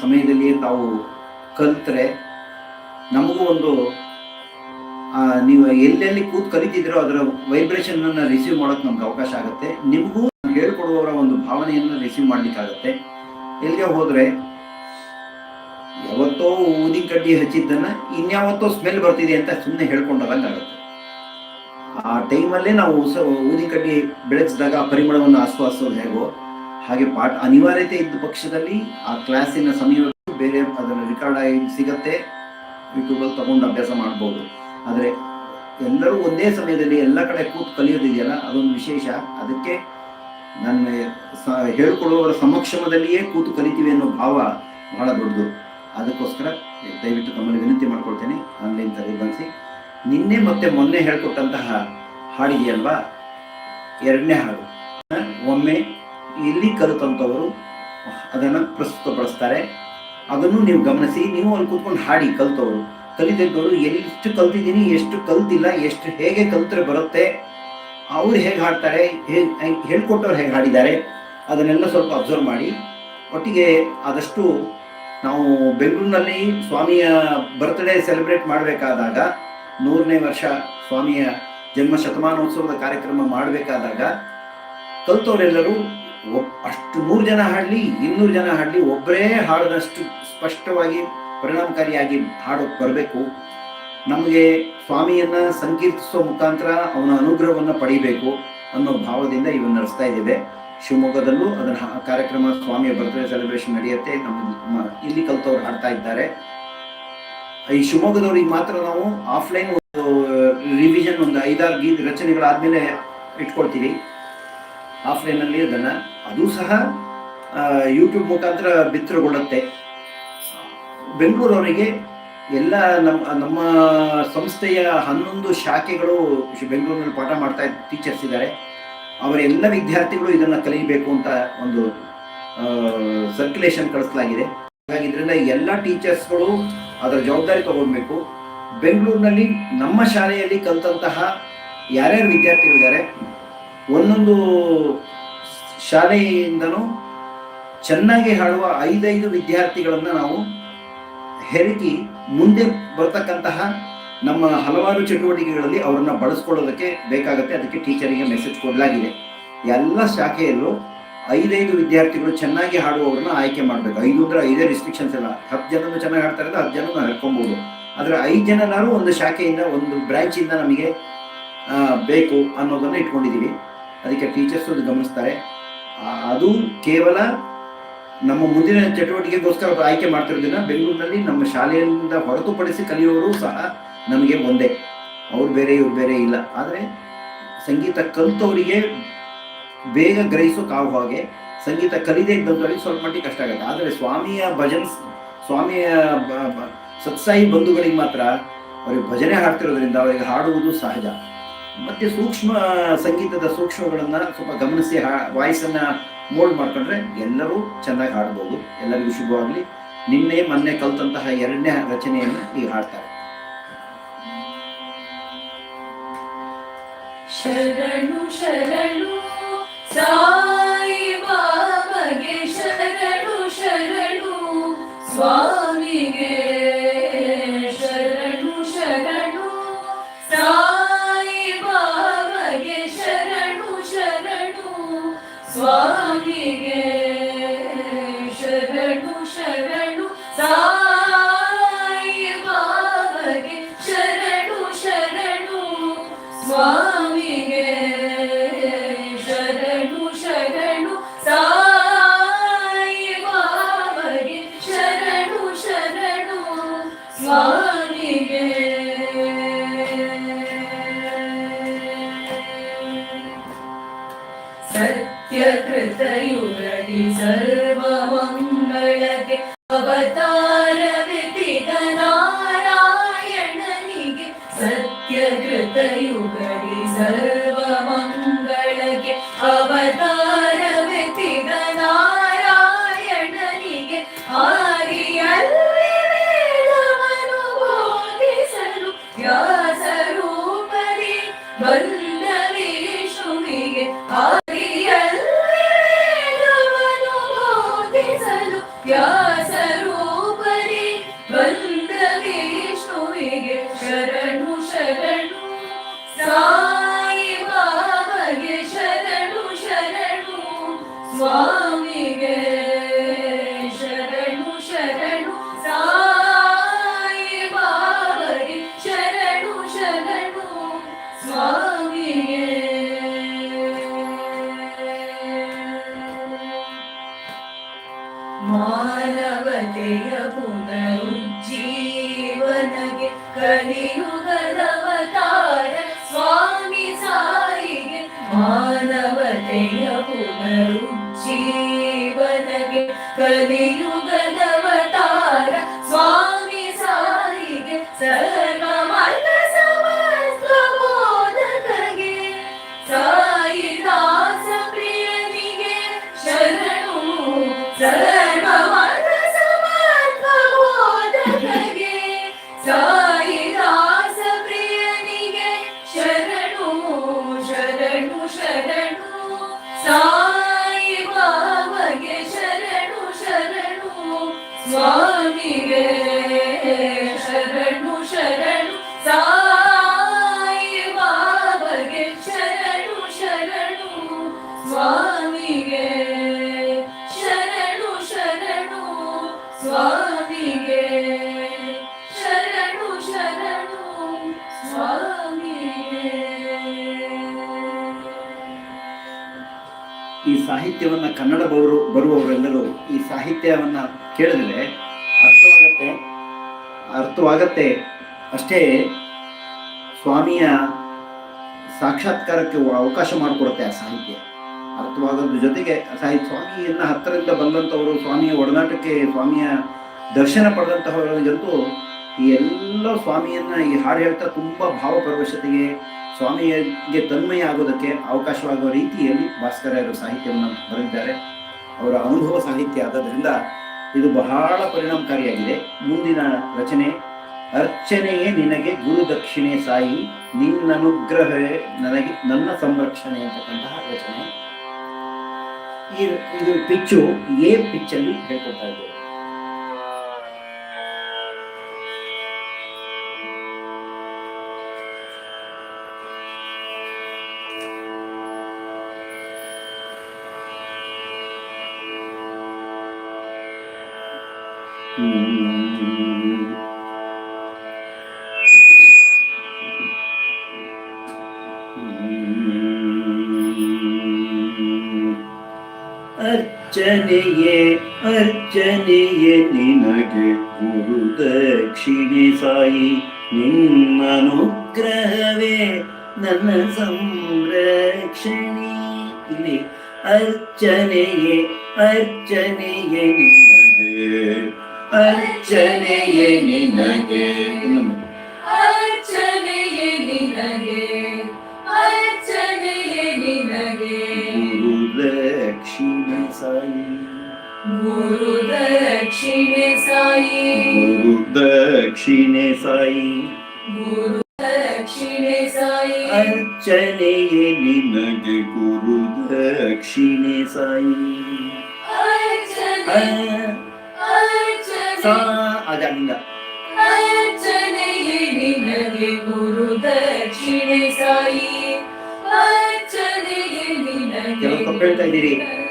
ಸಮಯದಲ್ಲಿಯೇ ತಾವು ಕಲ್ತ್ರೆ ನಮಗೂ ಒಂದು ನೀವು ಎಲ್ಲೆಲ್ಲಿ ಕೂತ್ ಕಲಿತಿದ್ರೋ ಅದರ ವೈಬ್ರೇಷನ್ ಅನ್ನ ರಿಸೀವ್ ಮಾಡೋಕೆ ನಮ್ಗೆ ಅವಕಾಶ ಆಗುತ್ತೆ. ನಿಮಗೂ ಹೇಳ್ಕೊಡುವವರ ಒಂದು ಭಾವನೆಯನ್ನು ರಿಸೀವ್ ಮಾಡ್ಲಿಕ್ಕಾಗತ್ತೆ. ಎಲ್ಲಿಗೆ ಹೋದ್ರೆ, ಯಾವತ್ತೋ ಊದಿನ ಕಡ್ಡಿ ಹಚ್ಚಿದ್ದನ್ನ ಇನ್ಯಾವತ್ತೋ ಸ್ಮೆಲ್ ಬರ್ತಿದೆ ಅಂತ ಸುಮ್ಮನೆ ಹೇಳ್ಕೊಂಡಾಗ ಆಗುತ್ತೆ. ಆ ಟೈಮಲ್ಲೇ ನಾವು ಊದಿನ ಕಡ್ಡಿ ಬೆಳೆಸಿದಾಗ ಪರಿಮಳವನ್ನು ಆಸ್ವಾದಿಸೋದು ಹೇಗೋ ಹಾಗೆ ಪಾಠ ಅನಿವಾರ್ಯತೆ ಇದ್ದ ಪಕ್ಷದಲ್ಲಿ ಆ ಕ್ಲಾಸಿನ ಸಮಯ ಬೇರೆ ಅದನ್ನು ರೆಕಾರ್ಡ್ ಆಗಿ ಸಿಗತ್ತೆ. ಯೂಟ್ಯೂಬಲ್ಲಿ ತಗೊಂಡು ಅಭ್ಯಾಸ ಮಾಡ್ಬೋದು. ಆದರೆ ಎಲ್ಲರೂ ಒಂದೇ ಸಮಯದಲ್ಲಿ ಎಲ್ಲ ಕಡೆ ಕೂತು ಕಲಿಯೋದಿದೆಯಲ್ಲ, ಅದೊಂದು ವಿಶೇಷ. ಅದಕ್ಕೆ ನನ್ನ ಸ ಹೇಳ್ಕೊಡುವವರ ಸಮಕ್ಷಮದಲ್ಲಿಯೇ ಕೂತು ಕಲಿತೀವಿ ಅನ್ನೋ ಭಾವ ಬಹಳ ದೊಡ್ಡದು. ಅದಕ್ಕೋಸ್ಕರ ದಯವಿಟ್ಟು ತಮ್ಮಲ್ಲಿ ವಿನಂತಿ ಮಾಡ್ಕೊಳ್ತೇನೆ. ಆನ್ಲೈನ್ ತರಗತಿ ನಿನ್ನೆ ಮತ್ತೆ ಮೊನ್ನೆ ಹೇಳ್ಕೊಟ್ಟಂತಹ ಹಾಡಿದೆಯಲ್ವಾ? ಎರಡನೇ ಹಾಡು. ಒಮ್ಮೆ ಇಲ್ಲಿ ಕಲಿತಂಥವರು, ಅದನ್ನು ಪ್ರಸ್ತುತಪಡಿಸ್ತಾರೆ. ಅದನ್ನು ನೀವು ಗಮನಿಸಿ, ನೀವು ಅಲ್ಲಿ ಕೂತ್ಕೊಂಡು ಹಾಡಿ ಕಲಿತವರು. ಕಲಿತಿದ್ದವರು ಎಷ್ಟು ಕಲ್ತಿದ್ದೀನಿ, ಎಷ್ಟು ಕಲ್ತಿಲ್ಲ, ಎಷ್ಟು ಹೇಗೆ ಕಲ್ತ್ರೆ ಬರುತ್ತೆ, ಅವ್ರು ಹೇಗೆ ಹಾಡ್ತಾರೆ ಹೇಳ್ಕೊಟ್ಟವ್ರು ಹೇಗೆ ಹಾಡಿದ್ದಾರೆ, ಅದನ್ನೆಲ್ಲ ಸ್ವಲ್ಪ ಅಬ್ಸರ್ವ್ ಮಾಡಿ. ಒಟ್ಟಿಗೆ ಆದಷ್ಟು ನಾವು ಬೆಂಗಳೂರಿನಲ್ಲಿ ಸ್ವಾಮಿಯ ಬರ್ತ್ಡೇ ಸೆಲೆಬ್ರೇಟ್ ಮಾಡಬೇಕಾದಾಗ, ನೂರನೇ ವರ್ಷ ಸ್ವಾಮಿಯ ಜನ್ಮ ಶತಮಾನೋತ್ಸವದ ಕಾರ್ಯಕ್ರಮ ಮಾಡಬೇಕಾದಾಗ, ಕಲ್ತವರೆಲ್ಲರೂ ಅಷ್ಟು ನೂರು ಜನ ಹಾಡಲಿ, ಇನ್ನೂರು ಜನ ಹಾಡಲಿ ಒಬ್ಬರೇ ಹಾಡದಷ್ಟು ಸ್ಪಷ್ಟವಾಗಿ ಪರಿಣಾಮಕಾರಿಯಾಗಿ ಹಾಡೋಕೆ ಬರಬೇಕು. ನಮಗೆ ಸ್ವಾಮಿಯನ್ನ ಸಂಕೀರ್ತಿಸುವ ಮುಖಾಂತರ ಅವನ ಅನುಗ್ರಹವನ್ನು ಪಡಿಬೇಕು ಅನ್ನೋ ಭಾವದಿಂದ ಇವನ್ನ ನಡೆಸ್ತಾ ಇದ್ದೇವೆ. ಶಿವಮೊಗ್ಗದಲ್ಲೂ ಅದರ ಕಾರ್ಯಕ್ರಮ ಸ್ವಾಮಿಯ ಬರ್ತ್ಡೇ ಸೆಲೆಬ್ರೇಷನ್ ನಡೆಯುತ್ತೆ. ನಮ್ಮ ಇಲ್ಲಿ ಕಲ್ತವ್ರು ಹಾಡ್ತಾ ಇದ್ದಾರೆ. ಈ ಶಿವಮೊಗ್ಗದವ್ರಿಗೆ ಮಾತ್ರ ನಾವು ಆಫ್ಲೈನ್ ರಿವಿಷನ್ ಒಂದು ಐದಾರು ಗೀತ ರಚನೆಗಳಾದ್ಮೇಲೆ ಇಟ್ಕೊಳ್ತೀವಿ. ಆಫ್ಲೈನಲ್ಲಿ ಅದನ್ನ ಅದು ಸಹ ಯೂಟ್ಯೂಬ್ ಮುಖಾಂತರ ಬಿತ್ತರಗೊಳ್ಳುತ್ತೆ. ಬೆಂಗಳೂರವರಿಗೆ ಎಲ್ಲ ನಮ್ಮ ನಮ್ಮ ಸಂಸ್ಥೆಯ ಹನ್ನೊಂದು ಶಾಖೆಗಳು ಬೆಂಗಳೂರಿನಲ್ಲಿ ಪಾಠ ಮಾಡ್ತಾ ಟೀಚರ್ಸ್ ಇದ್ದಾರೆ. ಅವರೆಲ್ಲ ವಿದ್ಯಾರ್ಥಿಗಳು ಇದನ್ನು ಕಲಿಯಬೇಕು ಅಂತ ಒಂದು ಸರ್ಕ್ಯುಲೇಷನ್ ಕಳಿಸಲಾಗಿದೆ. ಹಾಗಾಗಿ ಇದರಿಂದ ಎಲ್ಲ ಟೀಚರ್ಸ್ಗಳು ಅದರ ಜವಾಬ್ದಾರಿ ತಗೊಳ್ಬೇಕು. ಬೆಂಗಳೂರಿನಲ್ಲಿ ನಮ್ಮ ಶಾಲೆಯಲ್ಲಿ ಕಲಿತಂತಹ ಯಾರ್ಯಾರು ವಿದ್ಯಾರ್ಥಿಗಳಿದ್ದಾರೆ ಒಂದೊಂದು ಶಾಲೆಯಿಂದನೂ ಚೆನ್ನಾಗಿ ಹಾಡುವ ಐದೈದು ವಿದ್ಯಾರ್ಥಿಗಳನ್ನು ನಾವು ಹೆರಕಿ ಮುಂದೆ ಬರ್ತಕ್ಕಂತಹ ನಮ್ಮ ಹಲವಾರು ಚಟುವಟಿಕೆಗಳಲ್ಲಿ ಅವರನ್ನ ಬಳಸ್ಕೊಳ್ಳೋದಕ್ಕೆ ಬೇಕಾಗುತ್ತೆ. ಅದಕ್ಕೆ ಟೀಚರಿಗೆ ಮೆಸೇಜ್ ಕೊಡಲಾಗಿದೆ. ಎಲ್ಲ ಶಾಖೆಯಲ್ಲೂ ಐದೈದು ವಿದ್ಯಾರ್ಥಿಗಳು ಚೆನ್ನಾಗಿ ಹಾಡುವವರನ್ನ ಆಯ್ಕೆ ಮಾಡಬೇಕು. ಐದು ಅಂದ್ರೆ ಐದೇ ರಿಸ್ಟ್ರಿಕ್ಷನ್ಸ್ ಇಲ್ಲ ಹತ್ತು ಜನನು ಚೆನ್ನಾಗಿ ಹಾಡ್ತಾರೆ ಹತ್ತು ಜನ ನಾವು ಹೇಳ್ಕೊಬೋದು ಆದರೆ ಐದು ಜನನಾರು ಒಂದು ಶಾಖೆಯಿಂದ, ಒಂದು ಬ್ರಾಂಚಿಂದ ನಮಗೆ ಬೇಕು ಅನ್ನೋದನ್ನ ಇಟ್ಕೊಂಡಿದ್ದೀವಿ ಅದಕ್ಕೆ ಟೀಚರ್ಸ್ ಅದು ಗಮನಿಸ್ತಾರೆ. ಅದು ಕೇವಲ ನಮ್ಮ ಮುಂದಿನ ಚಟುವಟಿಕೆಗೋಸ್ಕರ ಆಯ್ಕೆ ಮಾಡ್ತಿರೋದನ್ನ ಬೆಂಗಳೂರಿನಲ್ಲಿ ನಮ್ಮ ಶಾಲೆಯಿಂದ ಹೊರತುಪಡಿಸಿ ಕಲಿಯೋರು ಸಹ ನಮಗೆ ಒಂದೇ. ಅವ್ರು ಬೇರೆ, ಇವ್ರು ಬೇರೆ ಇಲ್ಲ. ಆದರೆ ಸಂಗೀತ ಕಲಿತವರಿಗೆ ಬೇಗ ಗ್ರಹಿಸೋಕ್ಕಾಗುವ ಹಾಗೆ ಸಂಗೀತ ಕಲಿದೇ ಇದ್ದಂಥವ್ರಿಗೆ ಸ್ವಲ್ಪ ಮಟ್ಟಿಗೆ ಕಷ್ಟ ಆಗುತ್ತೆ. ಆದರೆ ಸ್ವಾಮಿಯ ಭಜನ್, ಸ್ವಾಮಿಯ ಸತ್ಸಾಯಿ ಬಂಧುಗಳಿಗೆ ಮಾತ್ರ ಅವರಿಗೆ ಭಜನೆ ಹಾಡ್ತಿರೋದ್ರಿಂದ ಅವರಿಗೆ ಹಾಡುವುದು ಸಹಜ. ಮತ್ತೆ ಸೂಕ್ಷ್ಮ ಸಂಗೀತದ ಸೂಕ್ಷ್ಮಗಳನ್ನ ಸ್ವಲ್ಪ ಗಮನಿಸಿ ವಾಯ್ಸನ್ನ ಮೋಲ್ಡ್ ಮಾಡ್ಕೊಂಡ್ರೆ ಎಲ್ಲರೂ ಚೆನ್ನಾಗಿ ಹಾಡ್ಬೋದು. ಎಲ್ಲರಿಗೂ ಶುಭವಾಗಲಿ. ನಿನ್ನೆ, ಮೊನ್ನೆ ಕಲ್ತಂತಹ ಎರಡನೇ ರಚನೆಯನ್ನು ಈಗ ಹಾಡ್ತಾರೆ. ಶರಣು ಶರಣು ಸಾಯಿ Bağır 와. ಅರ್ಥವಾಗತ್ತೆ. ಅಷ್ಟೇ, ಸ್ವಾಮಿಯ ಸಾಕ್ಷಾತ್ಕಾರಕ್ಕೆ ಅವಕಾಶ ಮಾಡಿಕೊಡುತ್ತೆ ಆ ಸಾಹಿತ್ಯ. ಅರ್ಥವಾಗೋದ್ರ ಜೊತೆಗೆ ಸಾಹಿತ್ಯ ಸ್ವಾಮಿಯನ್ನ ಹತ್ತಿರದಿಂದ ಬಂದಂಥವರು, ಸ್ವಾಮಿಯ ಒಡನಾಟಕ್ಕೆ, ಸ್ವಾಮಿಯ ದರ್ಶನ ಪಡೆದಂತಹವರಿಗಂತೂ ಈ ಎಲ್ಲ ಸ್ವಾಮಿಯನ್ನ ಈ ಹಾಡು ಹೇಳ್ತಾ ತುಂಬಾ ಭಾವಪರವಶತೆಗೆ, ಸ್ವಾಮಿಯಗೆ ತನ್ಮಯ ಆಗೋದಕ್ಕೆ ಅವಕಾಶವಾಗುವ ರೀತಿಯಲ್ಲಿ ಭಾಸ್ಕರ ಸಾಹಿತ್ಯವನ್ನು ಬರೆದಿದ್ದಾರೆ. ಅವರ ಅನುಭವ ಸಾಹಿತ್ಯ ಆದದ್ರಿಂದ ಇದು ಬಹಳ ಪರಿಣಾಮಕಾರಿಯಾಗಿದೆ. ಮುಂದಿನ ರಚನೆ, ಅರ್ಚನೆಯೇ ನಿನಗೆ ಗುರು ದಕ್ಷಿಣೆ ಸಾಯಿ, ನಿನ್ನನುಗ್ರಹವೇ ನನಗೆ ನನ್ನ ಸಂರಕ್ಷಣೆ ಅಂತಕ್ಕಂತಹ ರಚನೆ. ಈ, ಇದು ಪಿಚ್ಚು ಎ ಪಿಚ್ಚಲ್ಲಿ ಹೇಳ್ಕೊಡ್ತಾ ಇದ್ದೇವೆ. ಅರ್ಚನೆಯೇ ಅರ್ಚನೆಯೇ ನಿನಗೆ ಗುರು ದಕ್ಷಿಣೆ ಸಾಯಿ ನಿನ್ನನುಗ್ರಹವೇ ನನ್ನ ಸಂರಕ್ಷಣೆ ಇಲ್ಲಿ ಅರ್ಚನೆಯೇ ಅರ್ಚನೆಯೇ ಗುರು ದಕ್ಷಿಣೆ ಸಾಯಿ. ಗುರು ದಕ್ಷಿಣೆ ಸಾಯಿ. ಗುರು ದಕ್ಷಿಣೆ ಸಾಯಿ. ಅರ್ಚನೆಯೇ ನಿನಗೆ ಗುರು ದಕ್ಷಿಣೆ ಸಾಯಿ ಅದಂಗ ಅರ್ಚನೆಯೇ ನಿನಗೆ ಗುರು ದಕ್ಷಿಣೆ ಸಾಯಿ. ಅರ್ಚನೆಯೇ ನಿನಗೆ ಕೆಲವು ತಪ್ಪು ಹೇಳ್ತಾ ಇದ್ದೀರಿ.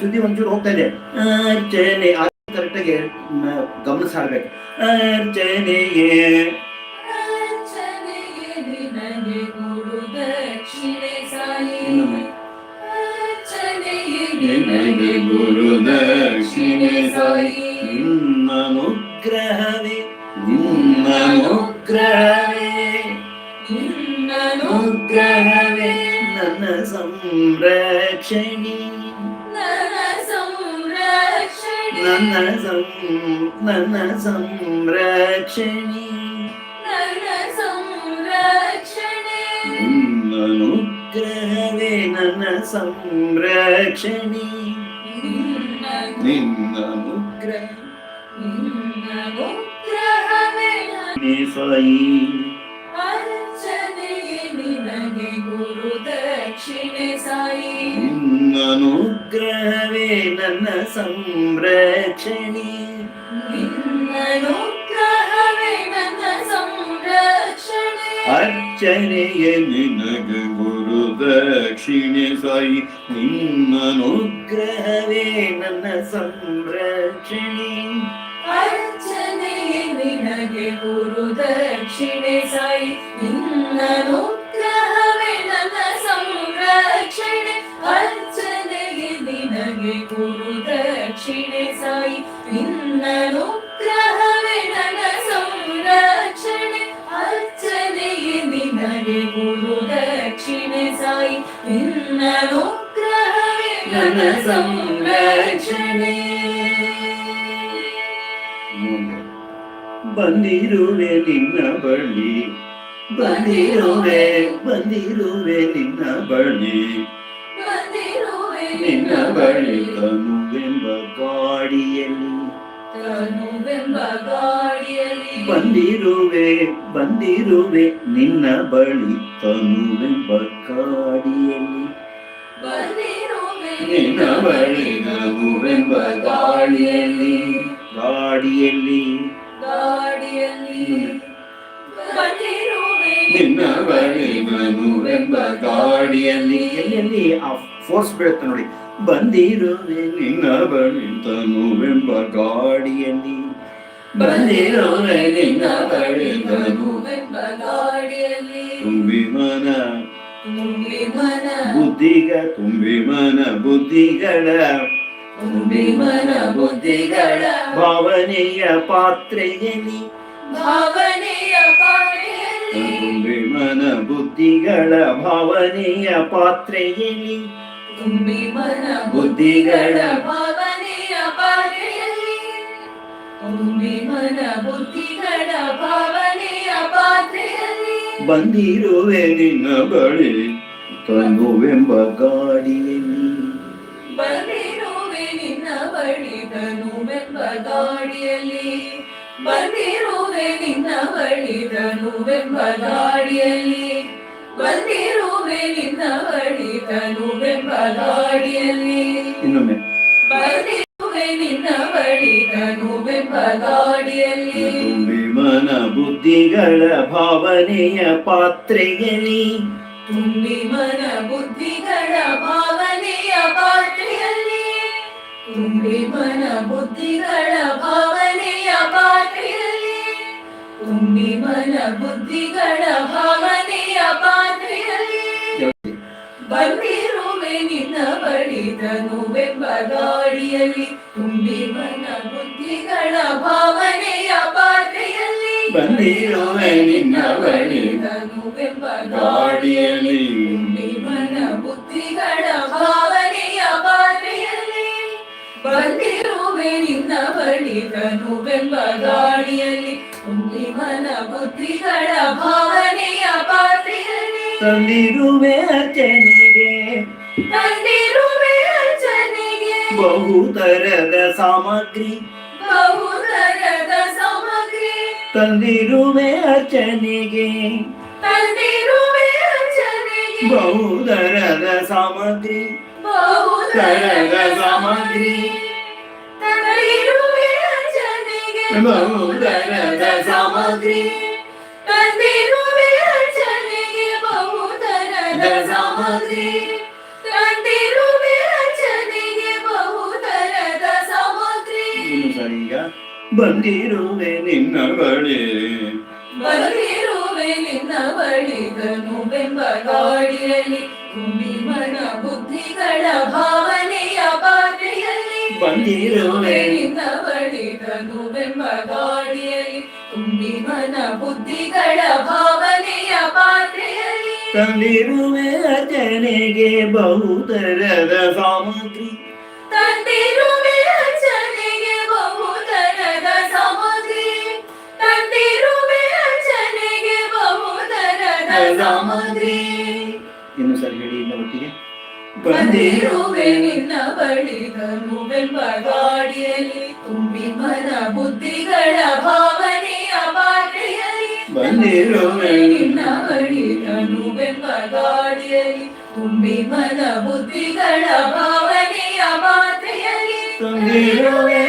ಸುದ್ದಿ ಒಂಚೂರು ಹೋಗ್ತಾ ಇದೆ. ಅರ್ಚನೆ ಕರೆಕ್ಟಾಗಿ ಗಮನ ಅರ್ಚನೆಯೇ ನಿನಗೆ ಗುರು ದಕ್ಷಿಣೆ ಸಾಯಿ. ನಿನ್ನ ಅನುಗ್ರಹವೇ. ನಿನ್ನ ನಿನ್ನನುಗ್ರಹವೇ ನಿನ್ನನುಗ್ರಹವೇ ನಿನ್ನನುಗ್ರಹವೇ ನನ್ನ ಸಂರಕ್ಷಣೆ. ಸಂರಕ್ಷಣೆ ನನ್ನ ಸಂ ನನ್ನ ಸಂರಕ್ಷಣೆ ನನ್ನ ಸಂರಕ್ಷಣೆ ನಿನ್ನನುಗ್ರಹವೇ ನನ್ನ ಸಂರಕ್ಷಣೆ ನಿನ್ನ- ನಿನ್ನನುಗ್ರಹ ನಿನ್ನನುಗ್ರಹವೇ ನನ್ನ ಸಾಯಿ ಅರ್ಚನೆಯೇ ನಿನಗೆ ಗುರು ದಕ್ಷಿಣೆ ಸಾಯಿ ನಿನ್ನನುಗ್ರಹವೇ ನನ್ನ ಸಂರಕ್ಷಣೆ ನಿನ್ನನುಗ್ರಹವೇ ನನ್ನ ಸಂರಕ್ಷಣೆ ಅರ್ಚನೆಯ ನಿನಗ ಗುರು ದಕ್ಷಿಣೆ ಸಾಯಿ ನಿನ್ನನುಗ್ರಹವೇ ನನ್ನ ಸಂರಕ್ಷಣೆ ಅರ್ಚನೆಯೇ ನಿನಗೆ ಗುರು ದಕ್ಷಿಣೆ ಸಾಯಿ ನಿನ್ನನುಗ್ರಹವೇ ಅರ್ಚನೆಯೇ ನಿನಗೆ ಗುರು ದಕ್ಷಿಣೆ ಸಾಯಿ ನಿನ್ನನುಗ್ರಹವೇ ನನ್ನ ಸಂರಕ್ಷಣೆ ಮುಂದೆ. ಬಂದಿರುವೆ ನಿನ್ನ ಬಳಿ ಬಂದಿರುವೆ ಬಂದಿರುವೆ ನಿನ್ನ ಬಳಿ ಬಂದಿರುವೆ ನಿನ್ನ ಬಳಿ ತನುವೆಂಬ ಗಾಡಿಯಲ್ಲಿ. ತನುವೆಂಬ ಗಾಡಿಯಲ್ಲಿ. ಬಂದಿರುವೆ ಬಂದಿರುವೆ ನಿನ್ನ ಬಳಿ ತನುವೆಂಬ ಗಾಡಿಯಲ್ಲಿ. ಬಂದಿರುವೆ ನಿನ್ನ ಬಳಿ ತನುವೆಂಬ ಗಾಡಿಯಲ್ಲಿ. ಗಾಡಿಯಲ್ಲಿ. ಗಾಡಿಯಲ್ಲಿ. ನಿನ್ನ ಬಳಿ ಮನುವೆಂಬ ಗಾಡಿಯಲ್ಲಿ. ಎಲ್ಲಿ ಆ ಫೋರ್ಸ್ ಬೀಳುತ್ತೆ ನೋಡಿ. ಬಂದಿರುವೆ ನಿನ್ನ ಬಳಿತನುವೆಂಬ ಗಾಡಿಯಲ್ಲಿ. ಬಂದಿರುವೆ ನಿನ್ನ ಬಳಿತನುವೆಂಬ ತನು ತನುವೆಂಬ ಗಾಡಿಯಲ್ಲಿ. ತುಂಬಿ ಮನ ತುಂಬಿ ಮನ. ಬುದ್ಧಿಗ ತುಂಬಿ ಮನ ಬುದ್ಧಿಗಳ. ತುಂಬಿ ಮನ ಬುದ್ಧಿಗಳ. ಭಾವನೆಯ ಪಾತ್ರೆಯಲ್ಲಿ. ಭಾವನೆಯ ಪಾತ್ರೆಯಲ್ಲಿ. ತುಂಬಿ ಮನ ಬುದ್ಧಿಗಳ ಭಾವನೆಯ ಪಾತ್ರೆಯಲ್ಲಿ. ತುಂಬಿ ಮನ ಬುದ್ಧಿಗಳ ಭಾವನೆಯ ಪಾತ್ರೆಯಲ್ಲಿ. ತುಂಬಿ ಮನ ಬುದ್ಧಿಗಳ ಭಾವನೆಯ ಪಾತ್ರೆಯಲ್ಲಿ. ಬಂದಿರುವೆ ನಿನ್ನ ಬಳಿ ತನುವೆಂಬ ಗಾಡಿಯಲ್ಲಿ. ಬಂದಿರುವೆ ನಿನ್ನ ಬಳಿ ತನುವೆಂಬ ಗಾಡಿಯಲ್ಲಿ. ಬಂದಿರುವೆ ನಿನ್ನ ಬಳಿ ತನುವೆಂಬ ಗಾಡಿಯಲ್ಲಿ. ಬಂದಿರುವೆ ನಿನ್ನ ಬಳಿ ತನುವೆಂಬ ಗಾಡಿಯಲ್ಲಿ. ಇನ್ನೊಮ್ಮೆ. ಬಂದಿರುವೆ ನಿನ್ನ ಬಳಿ ತನುವೆಂಬ ಗಾಡಿಯಲ್ಲಿ. ತುಂಬಿ ಮನ ಬುದ್ಧಿಗಳ ಭಾವನೆಯ ಪಾತ್ರೆಯಲ್ಲಿ. ತುಂಬಿ ಮನ ಬುದ್ಧಿಗಳ ಭಾವನೆಯ ಪಾತ್ರೆಯಲ್ಲಿ. ತುಂಬಿ ಮನ ಬುದ್ಧಿಗಳ ಭಾವನೆಯ ಪಾತ್ರೆಯಲ್ಲಿ. ತುಂಬಿ ಮನ ಬುದ್ಧಿಗಳ ಭಾವನೆಯ ಬಂದಿರುವೆ ನಿನ್ನ ಬಳಿದನು ಬೆಂಬ ಗಾಡಿಯಲ್ಲಿ ತುಂಬಿ ಮನ ಬುದ್ಧಿಗಳ ಭಾವನೆಯ ಪಾತ್ರೆಯಲ್ಲಿ. ಬಂದಿರುವೆ ನಿನ್ನ ಬಳಿದನು ಬೆಂಬ ಗಾಡಿಯಲ್ಲಿ ತುಂಬಿ ಮನ ಬುದ್ಧಿಗಳ ಭಾವನೆಯ ಪಾತ್ರೆಯಲ್ಲಿ. ಬಂದಿರುವೆ ನಿನ್ನ ಬಳಿದನು ಬೆಂಬ ಗಾಡಿಯಲ್ಲಿ ತುಂಬಿ ಮನ ಬುದ್ಧಿಗಳ ಭಾವನೆಯ ತಂದಿರುವೆ ಅರ್ಚನೆಗೆ ತಂದಿರುವೆ ಅರ್ಚನೆಗೆ ಬಹುತರದ ಸಾಮಗ್ರಿ ಬಹುತರದ ಸಾಮಗ್ರಿ ತಂದಿರುವೆ ಅರ್ಚನೆಗೆ ತಂದಿರುವೆ ಅರ್ಚನೆಗೆ ಬಹುದರದ ಸಾಮಗ್ರಿ ಬಹುತರದ ಸಾಮಗ್ರಿ ತಂದಿರುವೆ ಅರ್ಚನೆಗೆ ಬಹುದರದ ಸಾಮಗ್ರಿ ತಂದಿರುವೆ ಅರ್ಚನೆಗೆ ಬಹುತರದ ಸಾಮಗ್ರಿ ತಂದಿರುವೆ ಅರ್ಚನೆಗೆ ಬಹುತರದ ಸಾಮಗ್ರಿ ಇನ್ನು ಸರಿ ಈಗ ಬಂದಿರುವೆ ನಿನ್ನ ಬಳಿ ಬಂದಿರುವೆ ನಿನ್ನ ಬಳಿ ಬೆಂಬ ಗಾಡಿಯಲ್ಲಿ ತುಂಬಿ ಮನ ಬುದ್ಧಿಗಳ ಭಾವನೆಯ ಪಾತ್ರೆಯಲ್ಲಿ ಬಂದಿರುವೆ ನಿನ್ನ ಬಳಿ ಬೆಂಬ ಗಾಡಿಯಲ್ಲಿ ತಂದಿರುವೆ ಅರ್ಚನೆಗೆ ಬಹುತರದ ಸಾಮಗ್ರಿ ತಂದಿರುವೆ ಅರ್ಚನೆಗೆ ಬಹುತರದ ಸಾಮಗ್ರಿ ತಂದಿರುವೆ ಅರ್ಚನೆಗೆ ಬಹುತರದ ಸಾಮಗ್ರಿ ಇನ್ನು ಸರಿ ಹೇಳಿ ಇನ್ನ ಒಟ್ಟಿಗೆ ಬಂದಿರುವೆ ನಿನ್ನ ಬಳಿ ಬೆಂಬ ಗಾಡಿಯಲ್ಲಿ ತುಂಬಿ ಮನ ಬುದ್ಧಿಗಳ ಭಾವನೆಯ ಪಾತ್ರೆಯಲ್ಲಿ ಬಂದಿರುವೆ ನಿನ್ನ ಬಳಿ ಬೆಂಬ ಗಾಡಿಯಲ್ಲಿ ತುಂಬಿ ಮನ ಬುದ್ಧಿಗಳ ಭಾವನೆಯ ಮಾತೆಯಲ್ಲಿ ತುಂಬಿರುವೆ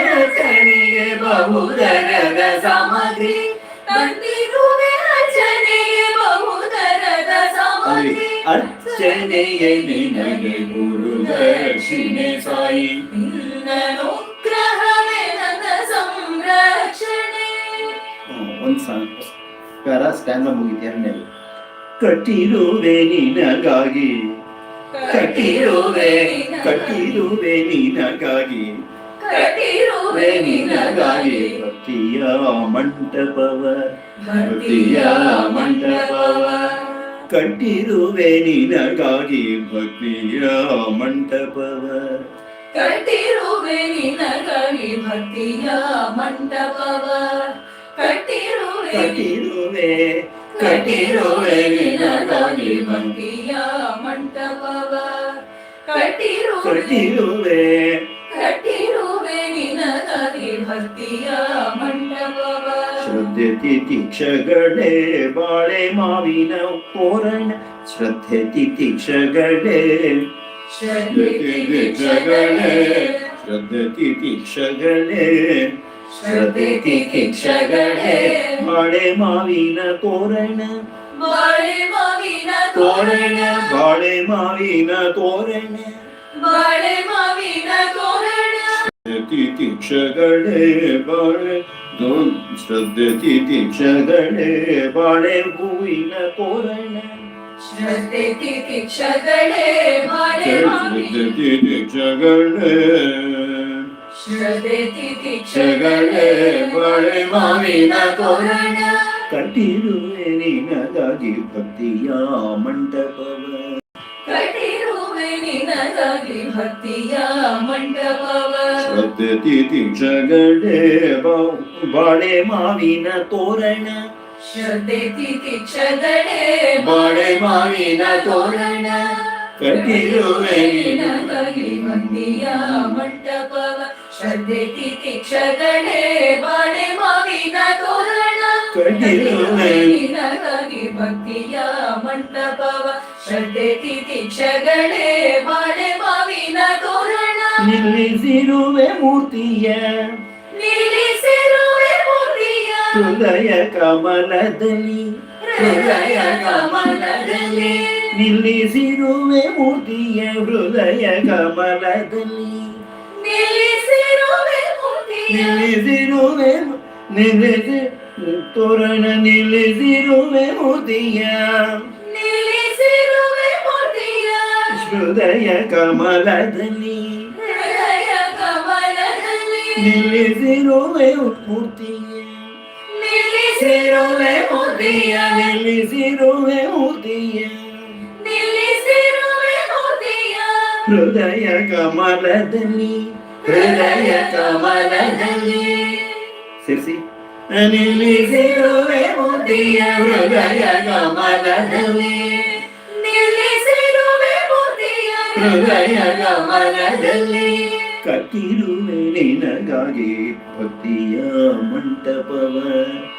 ಬಹುದರದ ಸಾಮಗ್ರಿ. ತಂದಿರುವೆ ಅರ್ಚನೆಗೆ ಬಹುದರದ ಸಾಮಗ್ರಿ. ಅರ್ಚನೆಯೇ ನಿನಗೆ ಗುರು ದಕ್ಷಿಣೆ ಸಾಯಿ. ನಿನ್ನನುಗ್ರಹವೇ ನನ್ನ ಸಂರಕ್ಷಣೆ. ಹ್ಮ್, ಒಂದ್ ಪ್ಯಾರ ಸ್ಟ್ಯಾಂಡ ಮುಗಿತು ಎರಡನೇದು ಕಟ್ಟಿರುವೆ ನಿನಗಾಗಿ. ಕಟ್ಟಿರುವೆ ಕಟ್ಟಿರುವೆ ನಿನಗಾಗಿ. ಕಟ್ಟಿರುವೆ ನಿನಗಾಗಿ. ಭಕ್ತಿಯ ಮಂಟಪವ. ಭಕ್ತಿಯ ಮಂಟಪವ. ಕಟ್ಟಿರುವೆ ನಿನಗಾಗಿ. ಭಕ್ತಿಯ ಮಂಟಪವ. ಕಟ್ಟಿರುವೆ ನಿನಗಾಗಿ. ಭಕ್ತಿಯ ಮಂಟಪವ. ಕಟ್ಟಿರುವೆ ಕಟ್ಟಿರುವೆ ಕಟ್ಟಿರುವೆ ನಿನಗಾಗಿ ಭಕ್ತಿಯ ಮಂಟಪವ ಕಟ್ಟಿರುವೆ ಕಟ್ಟಿರುವೆ ಕಟ್ಟಿರುವೆ ನಿನಗಾಗಿ ಭಕ್ತಿಯ ಮಂಟಪವ ಶ್ರದ್ಧೆ ತಿತಿಕ್ಷಗಳೇ ಬಾಳೆ ಮಾವಿನ ಪೋರಣ ಶ್ರದ್ಧೆ ತಿತಿಕ್ಷಗಳೇ ಶ್ರದ್ಧೆ ತಿತಿಕ್ಷಗಳೇ ಶ್ರದ್ಧೆ ತಿತಿಕ್ಷಗಳೇ ಶ್ರದ್ಧೆ ತಿತಿಕ್ಷಗಳೇ ಬಾಳೆ ಮಾವಿನ ತೋರಣ ಬಾಳೆ ಮಾವಿನ ತೋರಣ ತೋರಣ ಬಾಳೆ ಮಾವಿನ ತೋರಣ ಬಾಳೆ ಮಾವಿನ ತೋರಣ ತಿತಿಕ್ಷಗಳೇ ಬಾಳೆ ದೋ- ಶ್ರದ್ಧೆ ತಿತಿಕ್ಷಗಳೇ ಬಾಳೆ ಹೂವಿನ ತೋರಣ ಶ್ರದ್ಧೆ ತಿತಿಕ್ಷಗಳೇ ಬಾಳೆ ಮಾವಿನ ಶ್ರದ್ಧೆ ತಿತಿಕ್ಷಗಳೇ ಶ್ರದ್ಧೆ ತಿತಿಕ್ಷಗಳೇ ಬಾಳೆ ಮಾವಿನ ತೋರಣ ಕಟ್ಟಿರುವೆ ನಿನಗಾಗಿ ಭಕ್ತಿಯ ಮಂಟಪವ ಕಟ್ಟಿರುವೆ ನಿನಗಾಗಿ ಭಕ್ತಿಯ ಮಂಟಪವ ಶ್ರದ್ಧೆ ತಿತಿಕ್ಷಗಳೇ ಬಾ- ಬಾಳೆ ಮಾವಿನ ತೋರಣ ಶ್ರದ್ಧೆ ತಿತಿಕ್ಷಗಳೇ ಬಾಳೆ ಮಾವಿನ ತೋರಣ ಕಟ್ಟಿರುವೆ ನಿನಗಾಗಿ ಭಕ್ತಿಯ ಮಂಟಪವ ಶ್ರದ್ಧೆ ತಿತಿಕ್ಷಗಳೇ ಬಾಳೆ ಮಾವಿನ ತೋರಣ. ನಿನಗಾಗಿ ಭಕ್ತಿಯ ಮಂಟಪವ. ಶ್ರದ್ಧೆ ತಿತಿಕ್ಷಗಳೇ ಬಾಳೆ ಮಾವಿನ ತೋರಣ. ನಿಲ್ಲಿಸಿರುವೆ ಮೂರ್ತಿಯ. ನಿಲ್ಲಿಸಿರುವೆ ಮೂರ್ತಿಯ. ಹೃದಯ ಕಮಲದಲ್ಲಿ. ಹೃದಯ ಕಮಲದಲ್ಲಿ. ನಿಲ್ಲಿಸಿರುವೆ ಮೂರ್ತಿಯ. ಹೃದಯ ಕಮಲದಲ್ಲಿ. ನಿಲ್ಲಿಸಿರುವೆ ಮೂರ್ತಿಯ ನಿಲ್ಲಿಸಿರುವೆ ನಿಲ್ಲಿಸಿ ತೋರಣ ನಿಲ್ಲಿಸಿರುವೆ ಮೂರ್ತಿಯ ನಿಲ್ಲಿಸಿರುವೆ ಮೂರ್ತಿಯ ಹೃದಯ ಕಮಲದಲ್ಲಿ ಹೃದಯ ಕಮಲದಲ್ಲಿ ನಿಲ್ಲಿಸಿರುವೆ ಮೂರ್ತಿಯ ನಿಲ್ಲಿಸಿರುವೆ ಮೂರ್ತಿಯ ನಿಲ್ಲಿಸಿರುವೆ ಮೂರ್ತಿಯ ನಿಲ್ಲಿಸಿರುವೆ ಮೂರ್ತಿಯ ಹೃದಯ ಕಮಲದಲ್ಲಿ ಹೃದಯ ಕಮಲದಲ್ಲಿ ಸೇರಿಸಿ ನಿಲ್ಲಿಸಿರುವೆ ಮೂರ್ತಿಯ ಹೃದಯ ಕಮಲದಲ್ಲಿ ನಿಲ್ಲಿಸಿರುವೆ ಮೂರ್ತಿಯ ಹೃದಯ ಕಮಲದಲ್ಲಿ ಕಟ್ಟಿರುವೆ ನಿನಗಾಗಿ ಭಕ್ತಿಯ ಮಂಟಪವ ಕಟ್ಟಿರುವೆ ನಿನಗಾಗಿ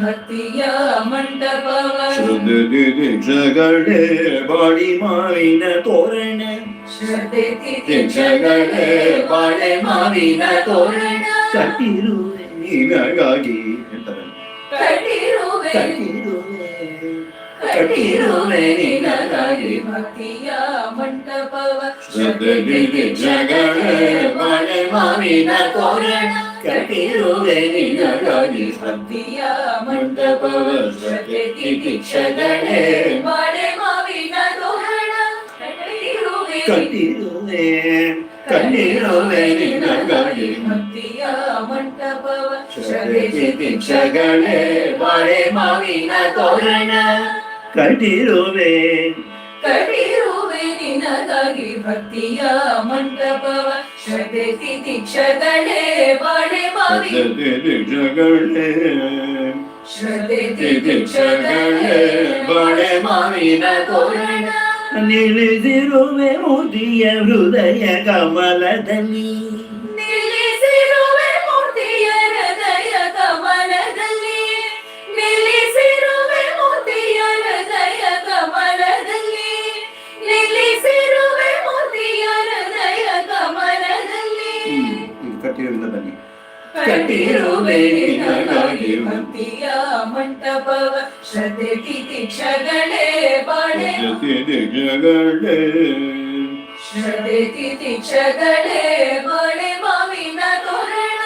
ಭಕ್ತಿಯ ಮಂಟಪವ ಶ್ರದ್ಧೆ ದೀಕ್ಷಗಳೇ ಬಾಡಿ ಮಾವಿನ ತೋರಣ ಶ್ರದ್ಧೆ ತಿತಿಕ್ಷಗಳೇ ಬಾಳೆ ಮಾವಿನ ತೋರಣ ಕಟ್ಟಿರುವೆ ನಿನಗಾಗಿ ಅಂತ ಬನ್ನಿ. ಕಟ್ಟಿರುವೆ ಕಟ್ಟಿರುವೆ ಕಟ್ಟಿರುವೆ ನಿನಗಾಗಿ ಭಕ್ತಿಯ ಮಂಟಪವ ಶ್ರದ್ಧೆ ದೀಕ್ಷಗಳೇ ಬಾಳೆ ಮಾವಿನ ತೋರಣ ಕಟ್ಟಿರುವೆ ನಿನಗಾಗಿ ಭಕ್ತಿಯ ಮಂಟಪವ ಶ್ರದ್ಧೆ ತಿತಿಕ್ಷಗಳೇ ಬಾಳೆ ಮಾವಿನ ತೋರಣ ಕಟ್ಟಿರುವೆ ಕಟ್ಟಿರುವೆ ಕಣ್ಣಿರುವೆ ನಿನಗಾಗಿ ಭಕ್ತಿಯ ಮಂಟಪವ ಶ್ರದ್ಧೆ ತಿತಿಕ್ಷಗಳೇ ಬಾಳೆ ಮಾವಿನ ತೋರಣ ಕಟ್ಟಿರುವೆ ಕಟ್ಟಿರುವೆ ನಿನಗಾಗಿ ಭಕ್ತಿಯ ಮಂಟಪವ ಶ್ರದ್ಧೆ ತಿತಿಕ್ಷಗಳೇ ಬಾಳೆ ಮಾವಿ ದೀಕ್ಷಗಳೇ ಶ್ರದ್ಧೆ ತಿತಿಕ್ಷಗಳೇ ಬಾಳೆ ಮಾವಿನ ತೋರಣ ನಿಲ್ಲಿಸಿರುವೆ ಮೋದಿಯ ಹೃದಯ ಕಮಲದಲ್ಲಿ ಕಟ್ಟಿರುವಿಂದ ಬನ್ನಿ ಕಟ್ಟಿರುವೆ ನಿನಗಾಗಿ ಭಕ್ತಿಯ ಮಂಟಪವ ಶ್ರದ್ಧೆ ತಿತಿಕ್ಷಗಳೇ ಬಾಳೆ ದೀಕ್ಷಗಳೇ ಶ್ರದ್ಧೆ ತಿತಿಕ್ಷಗಳೇ ಬಾಳೆ ಮಾವಿನ ತೋರಣ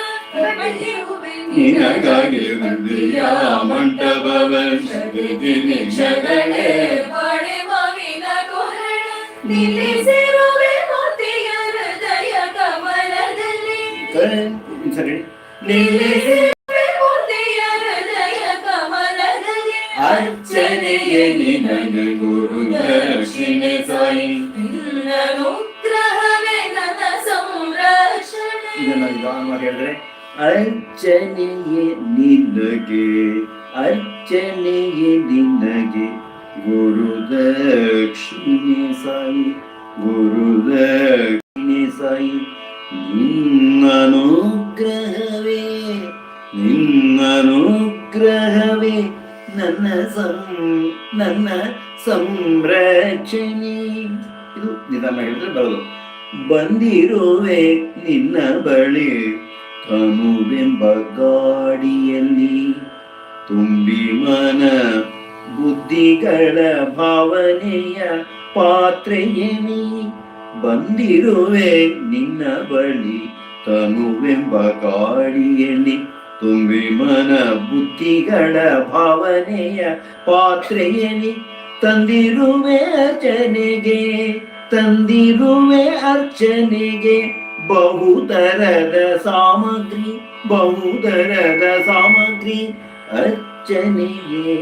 ಕಟ್ಟಿರುವೆ ನಿನಗಾಗಿ ಹೃದಯ ಮಂಟಪವ ಶ್ರದ್ಧೆ ತಿತಿಕ್ಷಗಳೇ ಬಾಳೆ ಮಾವಿನ ತೋರಣ ನಿಲ್ಲಿಸಿರುವೆ ಸರಿ ನಿಲ್ಲಿಸಿರುವೆ ಇದು ನಿಧಾನ ಹೇಳಿದ್ರೆ ಬರೋದು ಬಂದಿರುವೆ ನಿನ್ನ ಬಳಿ ತನುವೆಂಬ ಗಾಡಿಯಲ್ಲಿ. ತುಂಬಿ ಮನ ಬುದ್ಧಿಗಳ ಭಾವನೆಯ ಪಾತ್ರೆಯೇನಿ ಬಂದಿರುವೆ ನಿನ್ನ ಬಳಿ ತನುವೆಂಬ ಗಾಡಿಯಲ್ಲಿ. ತುಂಬಿ ಮನ ಬುದ್ಧಿಗಳ ಭಾವನೆಯ ಪಾತ್ರೆಯೇನಿ ತಂದಿರುವೆ ಅರ್ಚನೆಗೆ ತಂದಿರುವೆ ಅರ್ಚನೆಗೆ ಬಹುತರದ ಸಾಮಗ್ರಿ ಬಹುತರದ ಸಾಮಗ್ರಿ ಅರ್ಚನೆಗೆ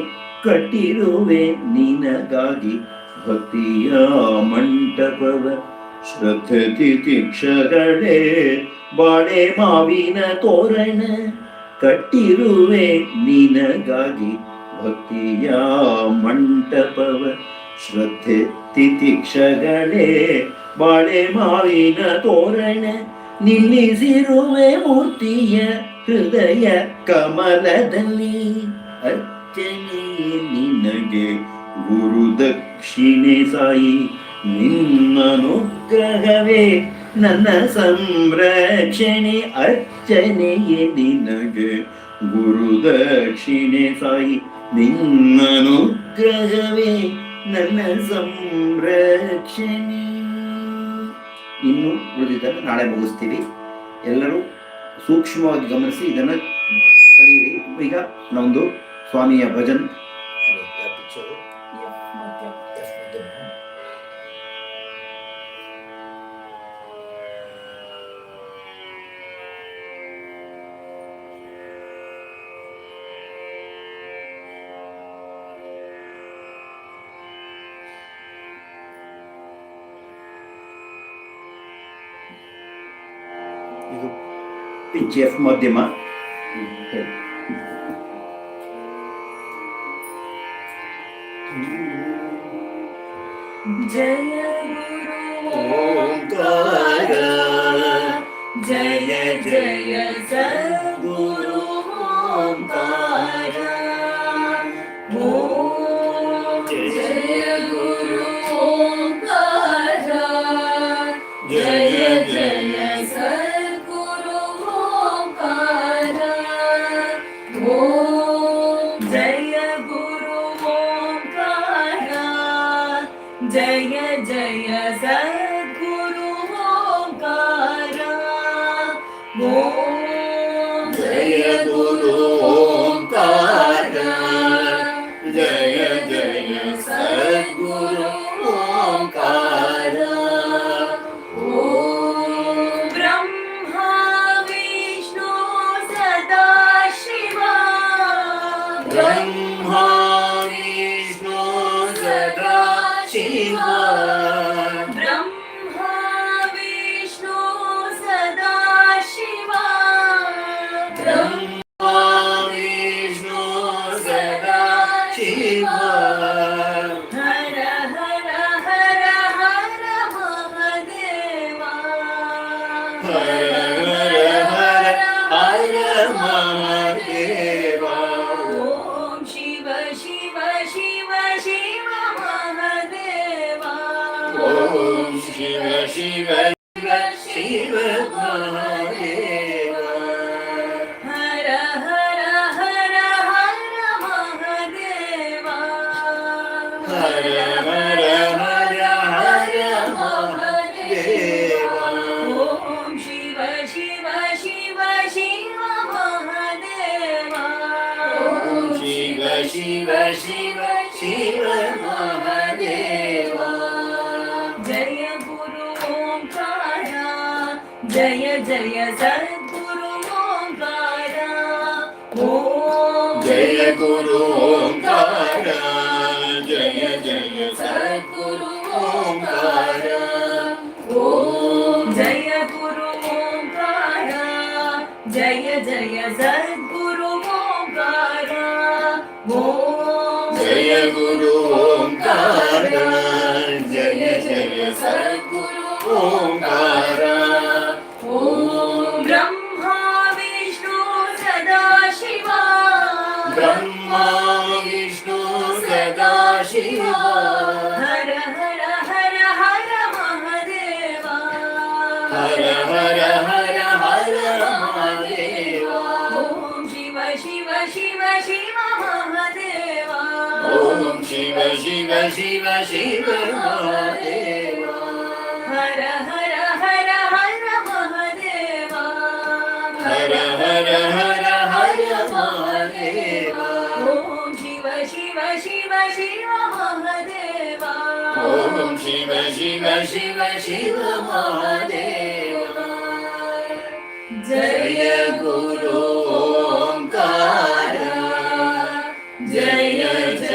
ಕಟ್ಟಿರುವೆ ನಿನಗಾಗಿ ಭಕ್ತಿಯ ಮಂಟಪವ ಶ್ರದ್ಧೆ ತಿತಿಕ್ಷಗಳೇ ಬಾಳೆ ಮಾವಿನ ತೋರಣ ಕಟ್ಟಿರುವೆ ನಿನಗಾಗಿ ಭಕ್ತಿಯ ಮಂಟಪವ ಶ್ರದ್ಧೆ ತಿತಿಕ್ಷಗಳೇ ಬಾಳೆ ಮಾವಿನ ತೋರಣ, ನಿಲ್ಲಿಸಿರುವೆ ಮೂರ್ತಿಯ ಹೃದಯ ಕಮಲದಲ್ಲಿ. ಅರ್ಚನೆ ನಿನಗೆ ಗುರು ದಕ್ಷಿಣೆ ಸಾಯಿ ನಿನ್ನನುಗ್ರಹವೇ ನನ್ನ ಸಂರಕ್ಷಣೆ. ಅರ್ಚನೆಯೇ ನಿನಗೆ ಗುರು ದಕ್ಷಿಣೆ ಸಾಯಿ ನಿನ್ನನುಗ್ರಹವೇ ನನ್ನ ಸಂರಕ್ಷಣೆ. ಇನ್ನು ಉಳಿದಿದ್ದನ್ನು ನಾಳೆ ಮುಗಿಸ್ತೀವಿ. ಎಲ್ಲರೂ ಸೂಕ್ಷ್ಮವಾಗಿ ಗಮನಿಸಿ ಇದನ್ನು ಕಲಿಯಿರಿ. ಈಗ ನಮ್ಮದು ಸ್ವಾಮಿಯ ಭಜನ್ పిచ్చేఫ్ మొద్దిమ hmm, Oh. జయ జయ సద్గురు ఓం. జయ గురు शिव शिव शिव महादेवा ॐ शिव शिव शिव शिव महादेवा हर हर हर हर महादेवा हर हर हर हर महादेवा ॐ शिव शिव शिव शिव महादेवा ॐ शिव शिव शिव शिव महादेवा जय गुरु ओंकार जय जय